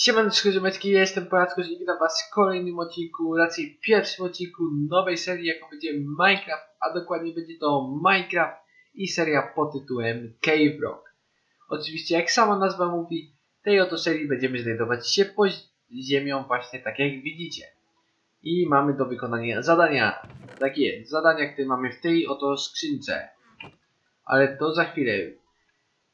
Siemaneczko, ziomeczki, ja jestem Polaczko i witam was w kolejnym odcinku, raczej pierwszym odcinku nowej serii, jaką będzie Minecraft, a dokładnie będzie to Minecraft i seria pod tytułem Cave Rock. Oczywiście, jak sama nazwa mówi, tej oto serii będziemy znajdować się pod ziemią właśnie tak jak widzicie. I mamy do wykonania zadania, tak jest, zadania, które mamy w tej oto skrzynce. Ale to za chwilę.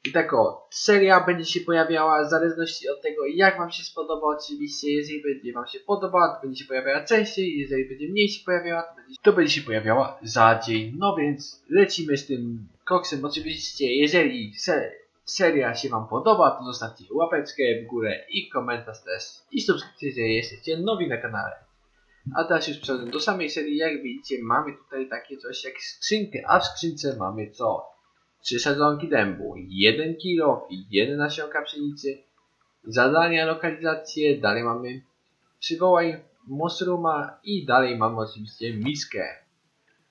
I tak o, seria będzie się pojawiała w zależności od tego, jak Wam się spodoba. Oczywiście, jeżeli będzie Wam się podobała, to będzie się pojawiała częściej. Jeżeli będzie mniej się pojawiała, to będzie, to będzie się pojawiała za dzień. No więc lecimy z tym koksem. Oczywiście, jeżeli se, seria się Wam podoba, to zostawcie łapeczkę w górę i komentarz też. I subskrypcję, jeżeli jesteście nowi na kanale. A teraz już przechodzę do samej serii. Jak widzicie, mamy tutaj takie coś jak skrzynkę, a w skrzynce mamy co? Trzy sadzonki dębu, jeden kilo i jeden nasionka pszenicy, zadania, lokalizacje, dalej mamy przywołaj mushruma i dalej mamy oczywiście miskę.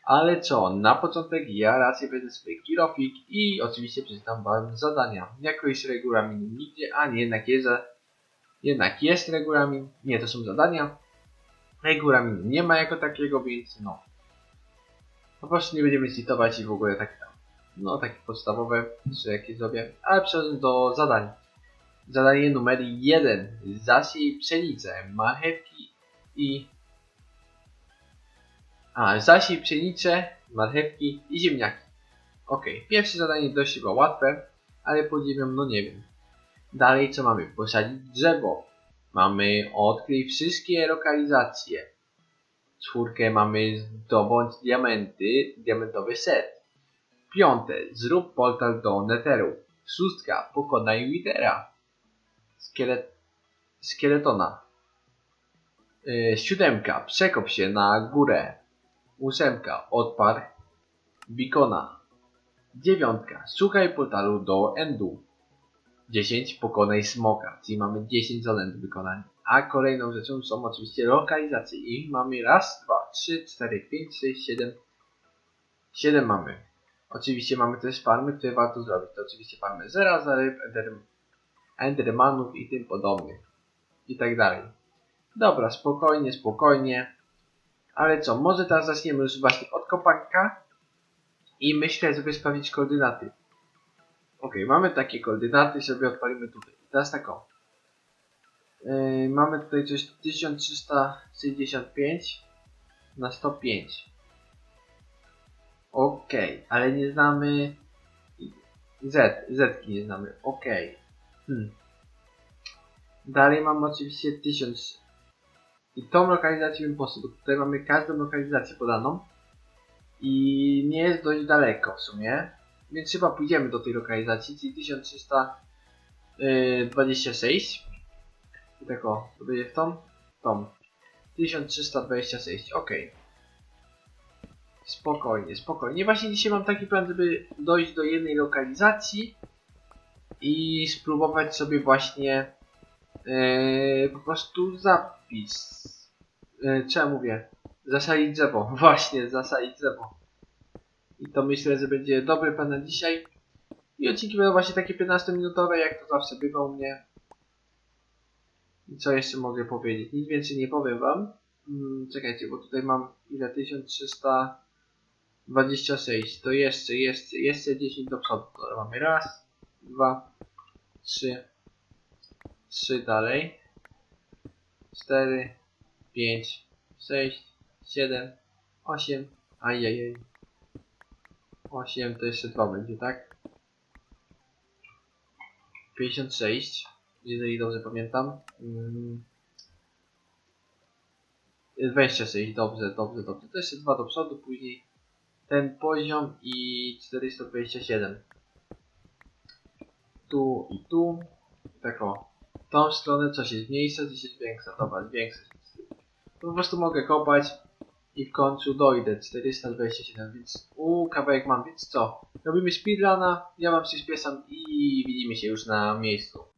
Ale co, na początek ja raczej będę sobie kilofik i oczywiście przeczytam wam zadania. Jakoś regulamin nigdzie, a nie, jednak jest, jednak jest regulamin, nie, to są zadania. Regulamin nie ma jako takiego, więc no. Po prostu nie będziemy citować i w ogóle tak tam no takie podstawowe, czy jakieś zrobię, ale przechodzę do zadań. Zadanie numer 1. Zasiej pszenicę, marchewki i... A, zasiej pszenicę, marchewki i ziemniaki. Ok, pierwsze zadanie dość chyba łatwe, ale pod ziemią no nie wiem. Dalej co mamy? Posadzić drzewo. Mamy odkryj wszystkie lokalizacje. Czwórkę mamy zdobądź diamenty, diamentowy set. Piąte. Zrób portal do Netheru. Szóstka. Pokonaj Withera. Skielet... Skieletona. Yy, siódemka. Przekop się na górę. Ósemka. Odpar Bikona. Dziewiątka. Szukaj portalu do Endu. 10. Pokonaj Smoka. Czyli mamy 10 zadań do wykonania. A kolejną rzeczą są oczywiście lokalizacje. Ich mamy raz, dwa, trzy, cztery, pięć, sześć, siedem. Siedem mamy. Oczywiście mamy też farmy, które warto zrobić. To oczywiście farmy zera, zaryb, ender, endermanów i tym podobnych. I tak dalej. Dobra, spokojnie, spokojnie. Ale co, może teraz zaczniemy już właśnie od kopanka. I myślę, żeby sprawdzić koordynaty. Ok, mamy takie koordynaty, sobie odpalimy tutaj. Teraz tak o. Yy, mamy tutaj coś 1365 na 105. Okej, ale nie znamy Z, Z nie znamy. Okej. Hmm. Dalej mamy oczywiście 1000. I tą lokalizację bym poszedł. Tutaj mamy każdą lokalizację podaną. I nie jest dość daleko w sumie. Więc chyba pójdziemy do tej lokalizacji, czyli 1326. I tak o, to będzie w tą? Tą. 1326, okej. Spokojnie, spokojnie. Właśnie dzisiaj mam taki plan, żeby dojść do jednej lokalizacji i spróbować sobie właśnie yy, po prostu zapis. Yy, co ja mówię? Zasalić drzewo. Właśnie, zasalić drzewo. I to myślę, że będzie dobry plan na dzisiaj. I odcinki będą właśnie takie 15-minutowe, jak to zawsze bywa u mnie. I co jeszcze mogę powiedzieć? Nic więcej nie powiem wam. Hmm, czekajcie, bo tutaj mam ile? 1300... 26, to jeszcze, jeszcze, jeszcze 10 do przodu. Dobra, mamy raz, dwa, trzy, trzy dalej, cztery, pięć, sześć, siedem, osiem, ajajaj, osiem, to jeszcze dwa będzie, tak? 56, jeżeli dobrze pamiętam. Mm. 26, dobrze, dobrze, dobrze. To jeszcze dwa do przodu, później ten poziom i 427. Tu i tu. Tak o. Tą stronę coś jest mniejsze, coś jest większe. Dobra, większe. To po prostu mogę kopać i w końcu dojdę. 427, więc u kawałek mam, więc co? Robimy speedruna, ja wam się spiesam i widzimy się już na miejscu.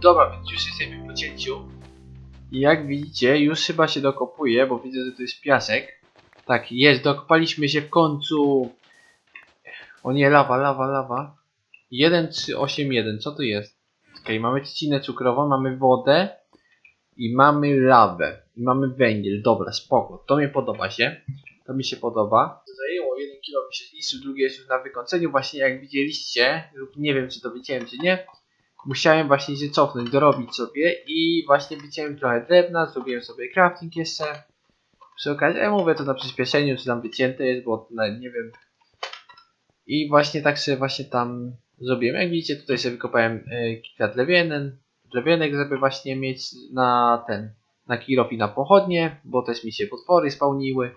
Dobra, więc już jesteśmy po cięciu. I jak widzicie, już chyba się dokopuje, bo widzę, że to jest piasek. Tak, jest, dokopaliśmy się w końcu. O nie, lawa, lawa, lawa. 1381, co to jest? Okej, mamy trzcinę cukrową, mamy wodę i mamy lawę. I mamy węgiel. Dobra, spoko. To mnie podoba się. To mi się podoba. Zajęło 1 kilo mi się zniszczył, drugie jest już na wykończeniu. Właśnie jak widzieliście, lub nie wiem czy to widziałem czy nie, musiałem właśnie się cofnąć, dorobić sobie i właśnie wyciąłem trochę drewna, zrobiłem sobie crafting jeszcze. Przy okazji, ja mówię to na przyspieszeniu, czy tam wycięte jest, bo nie wiem. I właśnie tak sobie właśnie tam zrobiłem. Jak widzicie, tutaj sobie wykopałem y, kilka drewien, drewienek, żeby właśnie mieć na ten, na kirop i na pochodnie, bo też mi się potwory spełniły.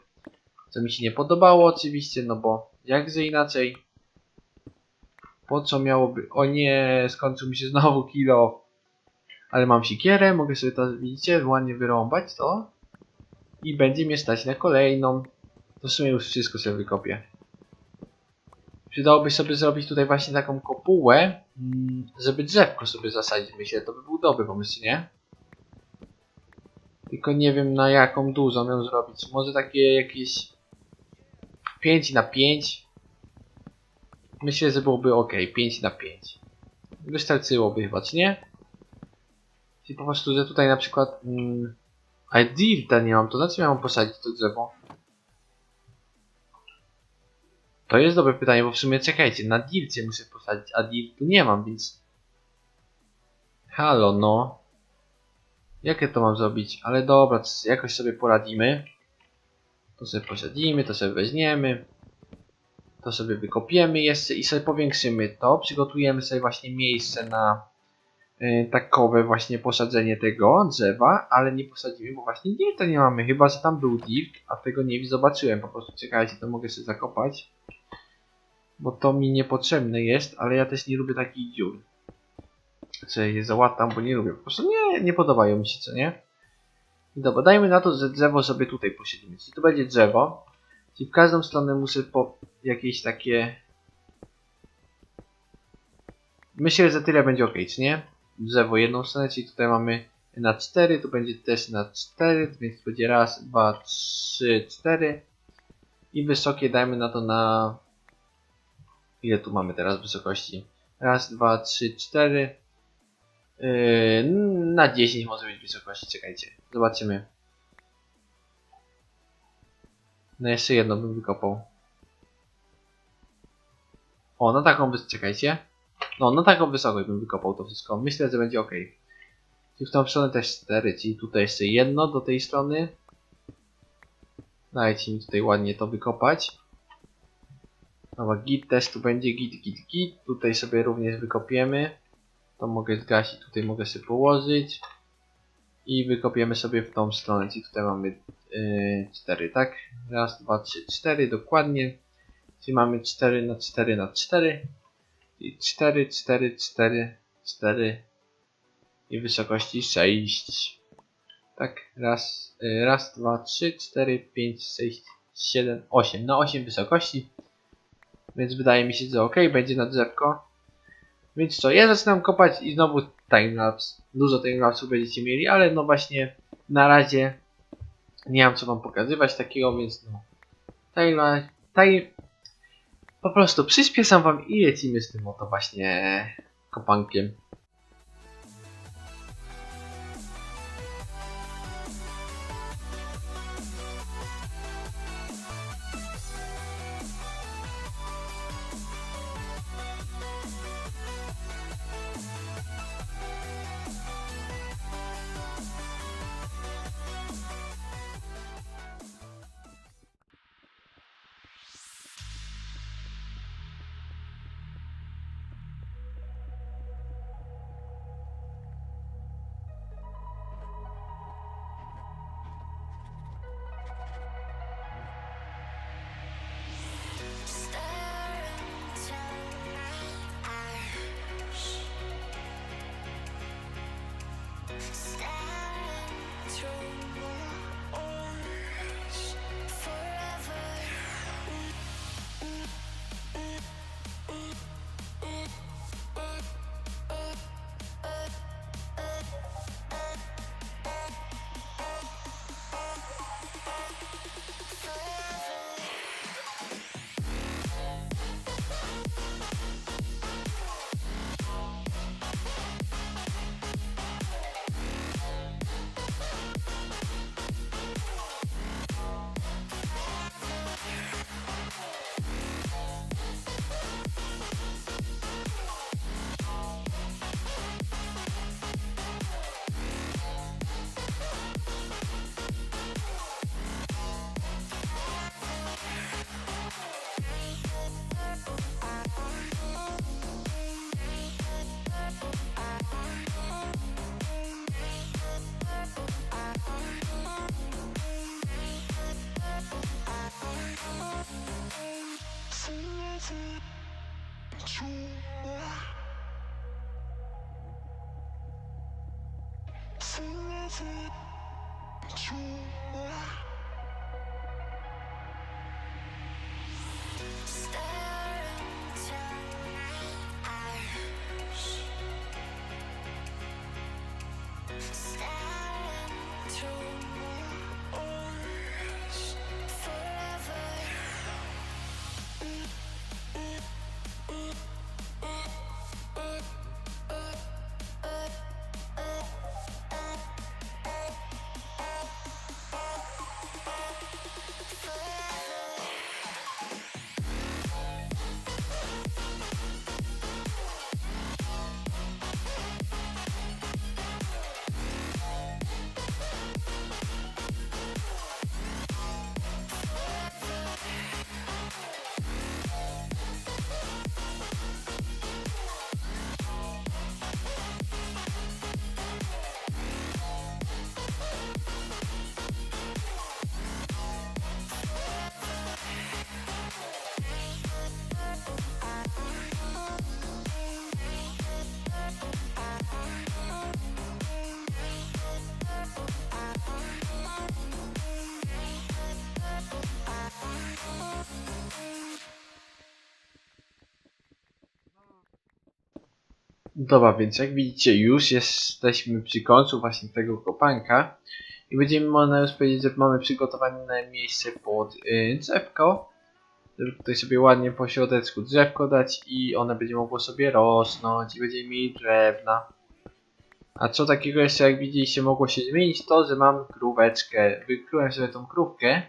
Co mi się nie podobało oczywiście, no bo jakże inaczej. Po co miałoby... O nie, skończył mi się znowu kilo. Ale mam sikierę, mogę sobie to, widzicie, ładnie wyrąbać to. I będzie mnie stać na kolejną. To w sumie już wszystko sobie wykopię. Przydałoby sobie zrobić tutaj właśnie taką kopułę, mm, żeby drzewko sobie zasadzić. Myślę, to by był dobry pomysł, nie? Tylko nie wiem na jaką dużą ją zrobić. Może takie jakieś 5 na 5. Myślę, że byłoby ok. 5 na 5. Wystarczyłoby chyba, czy nie? Czyli po prostu, że tutaj na przykład... Mm, ale dirta nie mam, to na co miałem posadzić to drzewo? To jest dobre pytanie, bo w sumie czekajcie, na dircie muszę posadzić, a dirtu nie mam, więc... Halo, no. Jakie to mam zrobić? Ale dobra, jakoś sobie poradzimy. To sobie posadzimy, to sobie weźmiemy. To sobie wykopiemy jeszcze i sobie powiększymy to. Przygotujemy sobie właśnie miejsce na y, takowe właśnie posadzenie tego drzewa, ale nie posadzimy, bo właśnie dirta nie mamy. Chyba, że tam był dirt, a tego nie zobaczyłem. Po prostu czekajcie, to mogę sobie zakopać. Bo to mi niepotrzebne jest, ale ja też nie lubię takich dziur. Że je załatam, bo nie lubię. Po prostu nie, nie podobają mi się, co nie? Dobra, dajmy na to, że drzewo sobie tutaj posiedzimy. Czyli to będzie drzewo. Czyli w każdą stronę muszę po jakieś takie... Myślę, że tyle będzie ok, czy nie? Drzewo jedną stronę, czyli tutaj mamy na 4, tu będzie też na 4, więc będzie raz, dwa, trzy, cztery. I wysokie dajmy na to na... Ile tu mamy teraz wysokości? Raz, dwa, trzy, cztery. Yy, na 10 może być wysokości, czekajcie. Zobaczymy. No jeszcze jedno bym wykopał. O, na taką wysokość, czekajcie. No, na taką wysokość bym wykopał to wszystko. Myślę, że będzie ok. Czyli w tą stronę też 4, czyli tutaj jeszcze jedno do tej strony. Dajcie mi tutaj ładnie to wykopać. Dobra, git też tu będzie, git, git, git. Tutaj sobie również wykopiemy. To mogę zgasić, tutaj mogę sobie położyć. I wykopiemy sobie w tą stronę, czyli tutaj mamy 4, tak? Raz, dwa, trzy, cztery, dokładnie. Czyli mamy 4 na 4 na 4. I 4, 4, 4, 4 i wysokości 6. Tak, raz, y, raz, dwa, trzy, cztery, pięć, sześć, siedem, osiem. Na 8 wysokości. Więc wydaje mi się, że ok, będzie na drzewko. Więc co, ja zaczynam kopać i znowu timelapse. Dużo timelapsów będziecie mieli, ale no właśnie na razie nie mam co wam pokazywać takiego, więc no. Timelapse, time, po prostu przyspieszam wam i lecimy z tym oto właśnie kopankiem. Shit. Dobra, więc jak widzicie już jesteśmy przy końcu właśnie tego kopanka i będziemy można już powiedzieć, że mamy przygotowane miejsce pod y, drzewko, żeby tutaj sobie ładnie po środeczku drzewko dać i one będzie mogło sobie rosnąć i będziemy mieli drewna. A co takiego jeszcze jak widzieliście mogło się zmienić to, że mam króweczkę. Wyklułem sobie tą krówkę.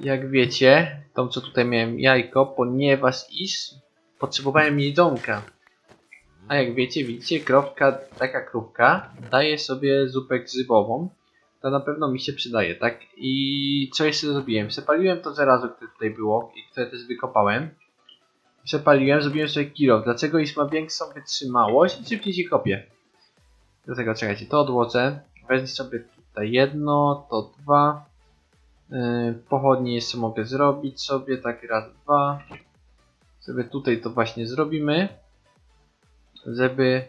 Jak wiecie, tą co tutaj miałem jajko, ponieważ iż potrzebowałem jedzonka. A jak wiecie, widzicie, krowka, taka krówka daje sobie zupę grzybową. To na pewno mi się przydaje, tak? I co jeszcze zrobiłem? Przepaliłem to żelazo, które tutaj było i które też wykopałem. Przepaliłem, zrobiłem sobie kilo. Dlaczego? Iż ma większą wytrzymałość i szybciej się kopie. Dlatego czekajcie, to odłożę. Wezmę sobie tutaj jedno, to dwa. Yy, pochodnie jeszcze mogę zrobić sobie, tak raz, dwa. Sobie tutaj to właśnie zrobimy żeby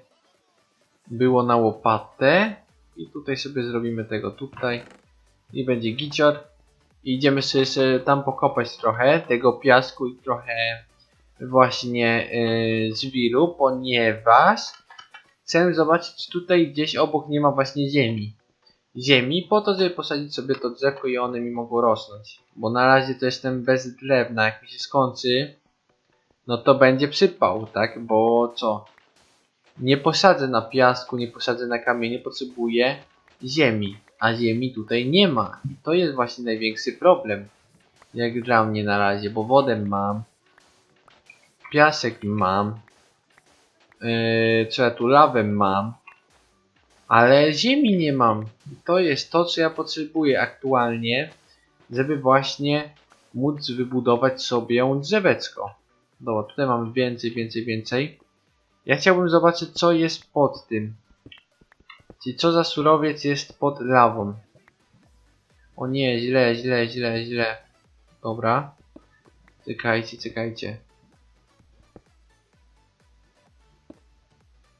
było na łopatę. I tutaj sobie zrobimy tego tutaj. I będzie gicior. I idziemy sobie, sobie tam pokopać trochę tego piasku i trochę właśnie yy, ponieważ chcę zobaczyć czy tutaj gdzieś obok nie ma właśnie ziemi. Ziemi po to, żeby posadzić sobie to drzewko i one mi mogą rosnąć. Bo na razie to jestem bez drewna, jak mi się skończy no to będzie przypał, tak, bo co nie posadzę na piasku, nie posadzę na kamieniu, potrzebuję ziemi, a ziemi tutaj nie ma. I to jest właśnie największy problem, jak dla mnie na razie, bo wodę mam, piasek mam, yy, co ja tu lawę mam, ale ziemi nie mam. I to jest to, co ja potrzebuję aktualnie, żeby właśnie móc wybudować sobie drzewecko. Dobra, tutaj mam więcej, więcej, więcej. Ja chciałbym zobaczyć, co jest pod tym. Czyli co za surowiec jest pod lawą. O nie, źle, źle, źle, źle. Dobra. Czekajcie, czekajcie.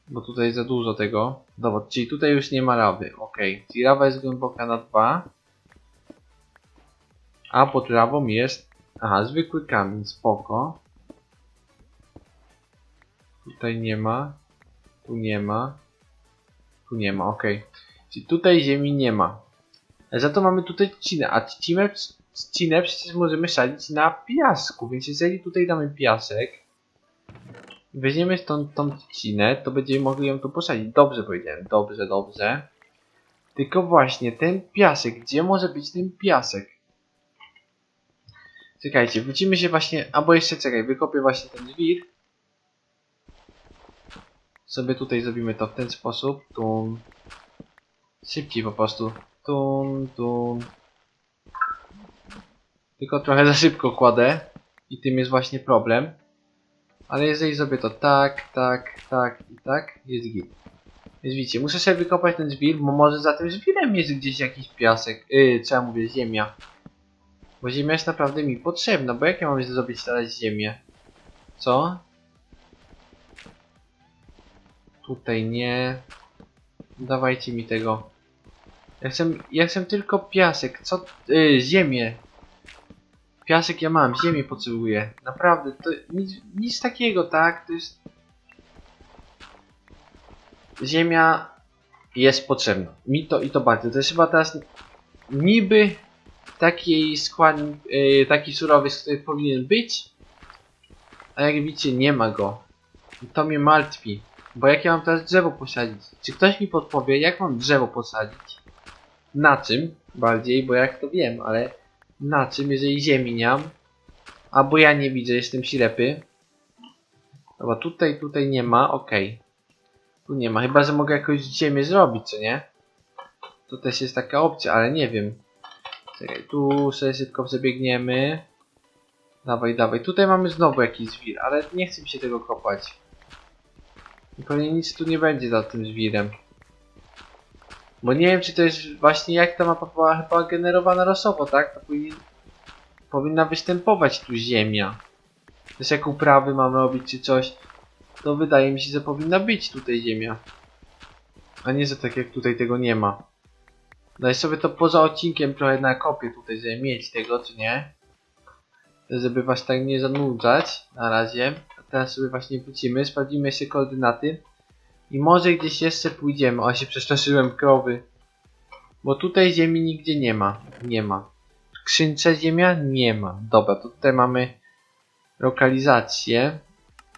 Bo tutaj za dużo tego. Dobra, czyli tutaj już nie ma lawy. Ok. Czyli lawa jest głęboka na 2. A pod lawą jest... Aha, zwykły kamień, spoko. Tutaj nie ma. Tu nie ma. Tu nie ma, ok. Czyli tutaj ziemi nie ma. Za to mamy tutaj trzcinę, a trzcinę, trzcinę przecież możemy sadzić na piasku, więc jeżeli tutaj damy piasek, weźmiemy tą, tą trzcinę, to będziemy mogli ją tu posadzić. Dobrze powiedziałem, dobrze, dobrze. Tylko właśnie ten piasek, gdzie może być ten piasek? Czekajcie, wrócimy się właśnie, albo jeszcze czekaj, wykopię właśnie ten zwir sobie tutaj zrobimy to w ten sposób. Tum. Szybciej po prostu. Tylko trochę za szybko kładę. I tym jest właśnie problem. Ale jeżeli zrobię to tak, tak, tak i tak, jest git. Więc widzicie, muszę sobie wykopać ten żwir, bo może za tym żwirem jest gdzieś jakiś piasek. Yy, ja mówię, ziemia. Bo ziemia jest naprawdę mi potrzebna, bo jak ja mam zrobić teraz ziemię? Co? Tutaj nie. Dawajcie mi tego. Ja chcę, ja chcę tylko piasek. Co? Yy, ziemię. Piasek ja mam, ziemię potrzebuję. Naprawdę, to nic, nic takiego, tak? To jest... Ziemia jest potrzebna. Mi to i to bardzo. To jest chyba teraz niby taki składnik, yy, taki surowiec, który powinien być, a jak widzicie nie ma go. I to mnie martwi. Bo jak ja mam teraz drzewo posadzić? Czy ktoś mi podpowie, jak mam drzewo posadzić? Na czym? Bardziej, bo jak to wiem, ale na czym, jeżeli ziemi nie mam? Albo ja nie widzę, jestem ślepy. Dobra, tutaj, tutaj nie ma, okej. Tu nie ma, chyba że mogę jakoś ziemię zrobić, co nie? To też jest taka opcja, ale nie wiem. Czekaj, tu sobie szybko przebiegniemy. Dawaj, dawaj. Tutaj mamy znowu jakiś zwir, ale nie chcę mi się tego kopać. I pewnie nic tu nie będzie za tym zwirem. Bo nie wiem, czy to jest właśnie jak ta mapa była chyba generowana losowo, tak? To powinna występować tu ziemia. Też jak uprawy mamy robić czy coś, to wydaje mi się, że powinna być tutaj ziemia. A nie, że tak jak tutaj tego nie ma. Daj sobie to poza odcinkiem trochę na kopię tutaj, żeby mieć tego, czy nie? Żeby was tak nie zanudzać na razie. Teraz sobie właśnie wrócimy, sprawdzimy jeszcze koordynaty. I może gdzieś jeszcze pójdziemy. O, się przestraszyłem krowy. Bo tutaj ziemi nigdzie nie ma. Nie ma. W skrzynce ziemia? Nie ma. Dobra, to tutaj mamy lokalizację.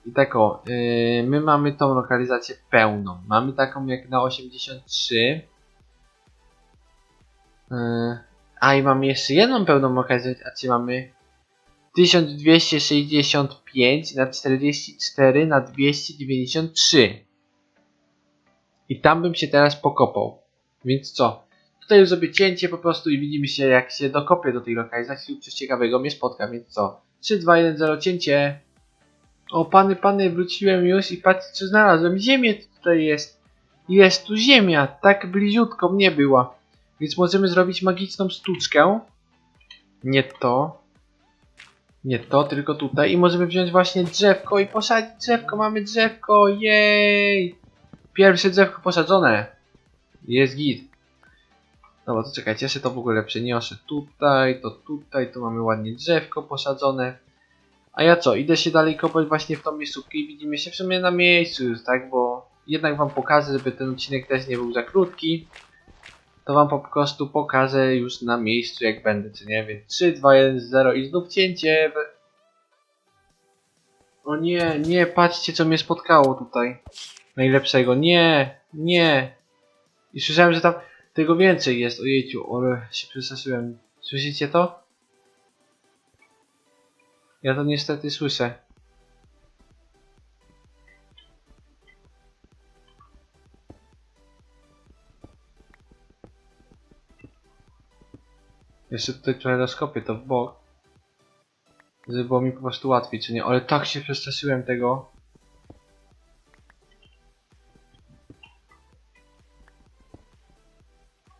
I tak o, yy, my mamy tą lokalizację pełną. Mamy taką jak na 83. Yy, a i mamy jeszcze jedną pełną lokalizację, a czy mamy 1265 na 44 na 293. I tam bym się teraz pokopał. Więc co? Tutaj już zrobię cięcie po prostu i widzimy się jak się dokopię do tej lokalizacji lub coś ciekawego mnie spotka, więc co? 3, 2, 1, 0, cięcie. O pany, pany, wróciłem już i patrzcie co znalazłem. Ziemię tutaj jest. Jest tu ziemia, tak bliziutko mnie była. Więc możemy zrobić magiczną sztuczkę. Nie to. Nie to, tylko tutaj. I możemy wziąć właśnie drzewko i posadzić drzewko. Mamy drzewko, jej! Pierwsze drzewko posadzone. Jest git. Dobra, to czekajcie, się to w ogóle przeniosę tutaj, to tutaj, tu mamy ładnie drzewko posadzone. A ja co, idę się dalej kopać właśnie w tą miejscówkę i widzimy się w sumie na miejscu już, tak? Bo jednak wam pokażę, żeby ten odcinek też nie był za krótki. To wam po prostu pokażę już na miejscu jak będę, czy nie? Więc 3, 2, 1, 0 i znów cięcie. O nie, nie, patrzcie co mnie spotkało tutaj. Najlepszego. Nie, nie. I słyszałem, że tam tego więcej jest. Ojejciu, ale się przestraszyłem. Słyszycie to? Ja to niestety słyszę. Jeszcze tutaj trochę to w bok. Żeby było mi po prostu łatwiej, czy nie? Ale tak się przestraszyłem tego.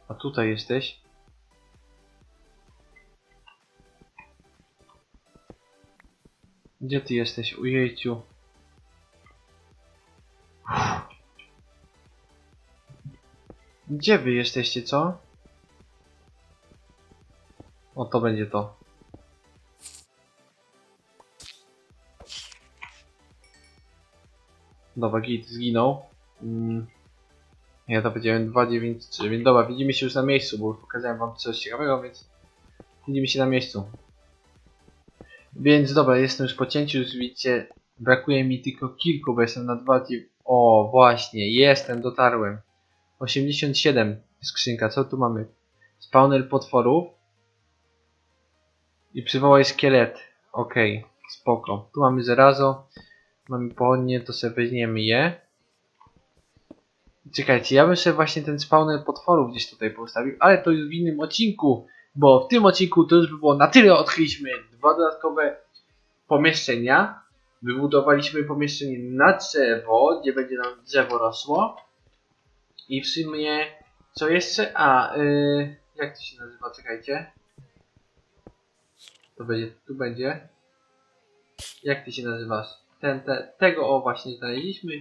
A tutaj jesteś? Gdzie ty jesteś? Ujejciu. Gdzie wy jesteście, co? O, to będzie to. Dobra, git zginął. Mm. Ja to powiedziałem 293, więc dobra, widzimy się już na miejscu, bo pokazałem wam coś ciekawego, więc widzimy się na miejscu. Więc dobra, jestem już po cięciu, już widzicie, brakuje mi tylko kilku, bo jestem na 2... O, właśnie, jestem, dotarłem. 87 skrzynka, co tu mamy? Spawner potworów. I przywołaj szkielet. Okej, okay, spoko. Tu mamy zerazo, mamy pochodnie, to sobie weźmiemy je. Czekajcie, ja bym sobie właśnie ten spawner potworów gdzieś tutaj postawił, ale to już w innym odcinku, bo w tym odcinku to już by było na tyle. Odkryliśmy dwa dodatkowe pomieszczenia. Wybudowaliśmy pomieszczenie na drzewo, gdzie będzie nam drzewo rosło. I w sumie, co jeszcze? A, yy, jak to się nazywa? Czekajcie. To będzie, tu będzie. Jak ty się nazywasz? Ten, te, tego o właśnie znaleźliśmy.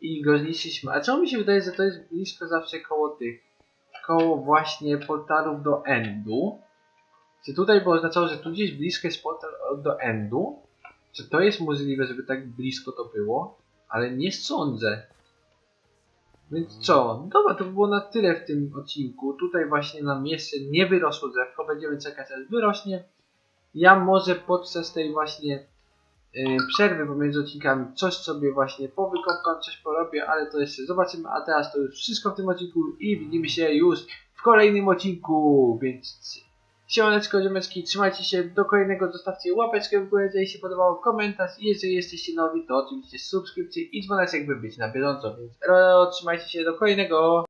i go zniszczyliśmy. A czemu mi się wydaje, że to jest blisko zawsze koło tych, koło właśnie portalów do Endu? Czy tutaj było oznaczało, że tu gdzieś blisko jest portal do Endu? Czy to jest możliwe, żeby tak blisko to było? Ale nie sądzę. Więc co? Dobra, to by było na tyle w tym odcinku. Tutaj właśnie nam jeszcze nie wyrosło drzewko. Będziemy czekać aż wyrośnie. Ja może podczas tej właśnie yy, przerwy pomiędzy odcinkami coś sobie właśnie powykopam, coś porobię, ale to jeszcze zobaczymy. A teraz to już wszystko w tym odcinku i widzimy się już w kolejnym odcinku. Więc siemaneczko, ziomeczki, trzymajcie się do kolejnego, zostawcie łapeczkę w górę, jeżeli się podobało, komentarz i jeżeli jesteście nowi, to oczywiście subskrypcje i dzwoneczek, by być na bieżąco. Więc elo, trzymajcie się do kolejnego.